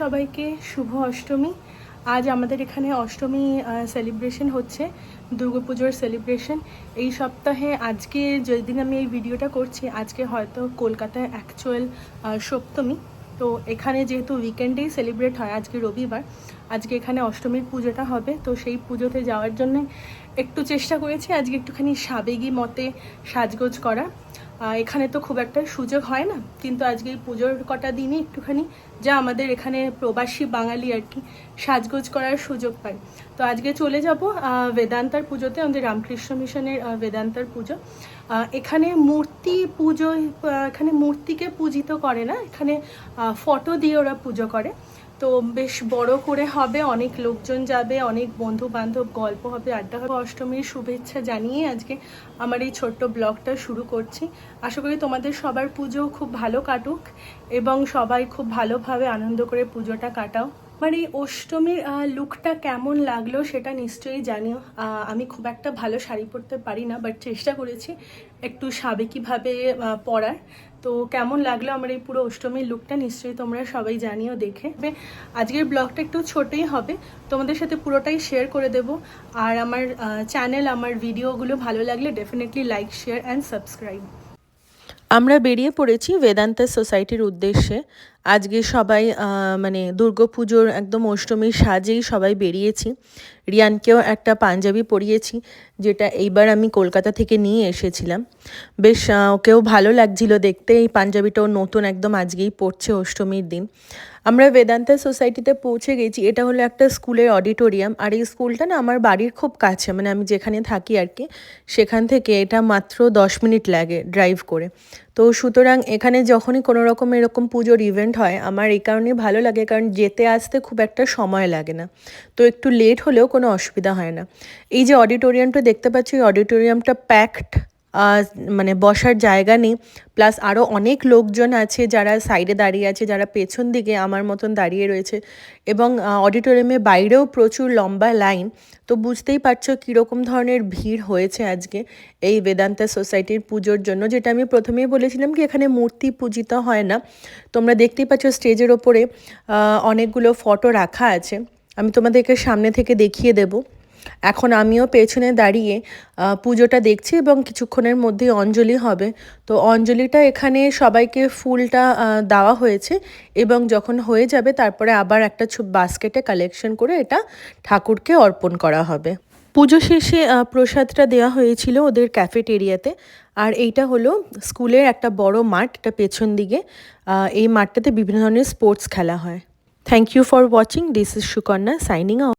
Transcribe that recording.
সবাইকে শুভ অষ্টমী। আজ আমাদের এখানে অষ্টমী সেলিব্রেশন হচ্ছে, দুর্গাপুজোর সেলিব্রেশন এই সপ্তাহে আজকে যেদিন আমি এই ভিডিওটা করছি, আজকে হয়তো কলকাতায় অ্যাকচুয়াল সপ্তমী। তো এখানে যেহেতু উইকেন্ডেই সেলিব্রেট হয়, আজকে রবিবার। আজকে এখানে অষ্টমীর পুজোটা হবে, তো সেই পুজোতে যাওয়ার জন্য একটু চেষ্টা করেছি আজকে একটুখানি সাবেগি মতে সাজগোজ করা। এখানে তো খুব একটা সুযোগ হয় না, কিন্তু আজকে এই পুজোর কটা দিনই একটুখানি যা আমাদের এখানে প্রবাসী বাঙালি আর কি সাজগোজ করার সুযোগ পাই তো আজকে চলে যাব বেদান্তার পুজোতে, আমাদের রামকৃষ্ণ মিশনের বেদান্তার পুজো। এখানে মূর্তি পুজো এখানে মূর্তিকে পূজিত করে না, এখানে ফটো দিয়ে ওরা পুজো করে। তো বেশ বড় করে হবে, অনেক লোকজন যাবে, অনেক বন্ধু বান্ধব গল্প হবে, আড্ডা হবে। অষ্টমীর শুভেচ্ছা জানিয়ে আজকে আমার এই ছোট্ট ব্লগটা শুরু করছি। আশা করি তোমাদের সবার পুজো খুব ভালো কাটুক এবং সবাই খুব ভালোভাবে আনন্দ করে পুজোটা কাটাও। আমার এই অষ্টমীর লুকটা কেমন লাগল সেটা নিশ্চয়ই জানিও আমি খুব একটা ভালো শাড়ি পরতে পারি না বাট চেষ্টা করেছি একটু সাবেকিভাবে পরার। তো কেমন লাগল আমার এই পুরো অষ্টমীর লুকটা নিশ্চয়ই তোমরা সবাই জানিও দেখে। আজকের ব্লগটা একটু ছোটই হবে, তোমাদের সাথে পুরোটাই শেয়ার করে দেব। আর আমার চ্যানেল আমার ভিডিওগুলো ভালো লাগলে definitely like share and subscribe আমরা বেরিয়ে পড়েছি বেদান্তা সোসাইটির উদ্দেশ্যে। আজকে সবাই মানে দুর্গাপুজোর একদম অষ্টমীর সাজেই সবাই বেরিয়েছি। রিয়ানকেও একটা পাঞ্জাবি পরিয়েছি, যেটা এইবার আমি কলকাতা থেকে নিয়ে এসেছিলাম। বেশ ওকেও ভালো লাগছিল দেখতে। এই পাঞ্জাবিটাও নতুন একদম আজকেই পড়ছে অষ্টমীর দিন। আমরা বেদান্তা সোসাইটিতে পৌঁছে গেছি। এটা হলো একটা স্কুলের অডিটোরিয়াম। আর এই স্কুলটা না আমার বাড়ির খুব কাছে মানে আমি যেখানে থাকি আর কি, সেখান থেকে এটা মাত্র দশ মিনিট লাগে ড্রাইভ করে। তো সুতরাং এখানে যখনই কোনো রকম এরকম পুজোর ইভেন্ট হয়, আমার এই কারণে ভালো লাগে, কারণ যেতে আসতে খুব একটা সময় লাগে না। তো একটু লেট হলেও কোনো অসুবিধা হয় না। এই যে অডিটোরিয়ামটা দেখতে পাচ্ছি অডিটোরিয়ামটা প্যাকড মানে বসার জায়গা নেই। প্লাস আরও অনেক লোকজন আছে যারা সাইডে দাঁড়িয়ে আছে, যারা পেছন দিকে আমার মতন দাঁড়িয়ে রয়েছে। এবং অডিটোরিয়ামের বাইরেও প্রচুর লম্বা লাইন তো বুঝতেই পারছ কীরকম ধরনের ভিড় হয়েছে আজকে এই বেদান্তা সোসাইটির পুজোর জন্য। যেটা আমি প্রথমেই বলেছিলাম কি, এখানে মূর্তি পূজিত হয় না। তোমরা দেখতেই পাচ্ছ স্টেজের ওপরে অনেকগুলো ফটো রাখা আছে। আমি তোমাদেরকে সামনে থেকে দেখিয়ে দেবো। এখন আমিও পেছনে দাঁড়িয়ে পুজোটা দেখছি এবং কিছুক্ষণের মধ্যেই অঞ্জলি হবে। তো অঞ্জলিটা এখানে সবাইকে ফুলটা দেওয়া হয়েছে এবং যখন হয়ে যাবে তারপরে আবার একটা বাস্কেটে কালেকশন করে এটা ঠাকুরকে অর্পণ করা হবে। পুজো শেষে প্রসাদটা দেওয়া হয়েছিল ওদের ক্যাফেটেরিয়াতে। আর এইটা হলো স্কুলের একটা বড় মাঠ, এটা পেছন দিকে। এই মাঠটাতে বিভিন্ন ধরনের স্পোর্টস খেলা হয়। Thank you for watching this is Sukanya signing out